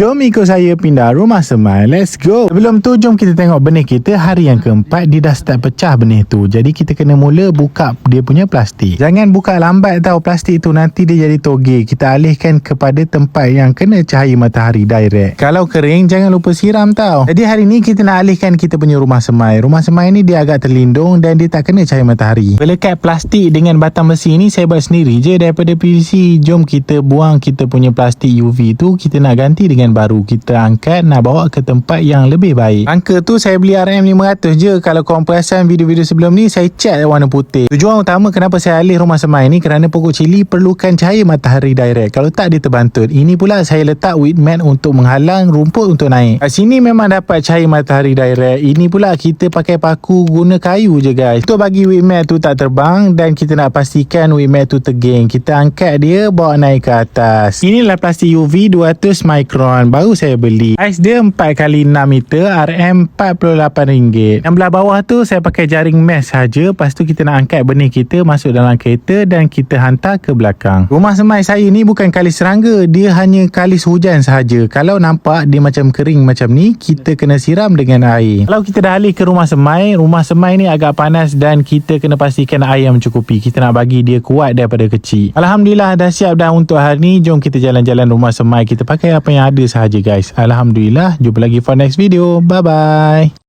Jom ikut saya pindah rumah semai. Let's go. Sebelum tu jom kita tengok benih kita hari yang keempat dia dah start pecah benih tu. Jadi kita kena mula buka dia punya plastik. Jangan buka lambat tau plastik tu nanti dia jadi toge. Kita alihkan kepada tempat yang kena cahaya matahari direct. Kalau kering jangan lupa siram tau. Jadi hari ni kita nak alihkan kita punya rumah semai. Rumah semai ni dia agak terlindung dan dia tak kena cahaya matahari. Pelekat plastik dengan batang besi ni saya buat sendiri je daripada PVC. Jom kita buang kita punya plastik UV tu kita nak ganti dengan baru. Kita angkat nak bawa ke tempat yang lebih baik. Angka tu saya beli RM500 je. Kalau korang perasan video-video sebelum ni saya cat warna putih. Tujuan utama kenapa saya alih rumah semai ni kerana pokok cili perlukan cahaya matahari direct. Kalau tak dia terbantut. Ini pula saya letak weed mat untuk menghalang rumput untuk naik. Kat sini memang dapat cahaya matahari direct. Ini pula kita pakai paku guna kayu je guys. Untuk bagi weed mat tu tak terbang dan kita nak pastikan weed mat tu teging kita angkat dia bawa naik ke atas. Inilah plastik UV 200 micron baru saya beli. Ais dia 4x6 meter RM48 yang belah bawah tu saya pakai jaring mesh saja. Lepas tu kita nak angkat benih kita masuk dalam kereta dan kita hantar ke belakang. Rumah semai saya ni bukan kalis serangga. Dia hanya kalis hujan sahaja. Kalau nampak dia macam kering macam ni kita kena siram dengan air. Kalau kita dah alih ke rumah semai rumah semai ni agak panas dan kita kena pastikan air yang mencukupi. Kita nak bagi dia kuat daripada kecil. Alhamdulillah dah siap dah untuk hari ni. Jom kita jalan-jalan rumah semai kita pakai apa yang ada sahaja guys. Alhamdulillah. Jumpa lagi for next video. Bye bye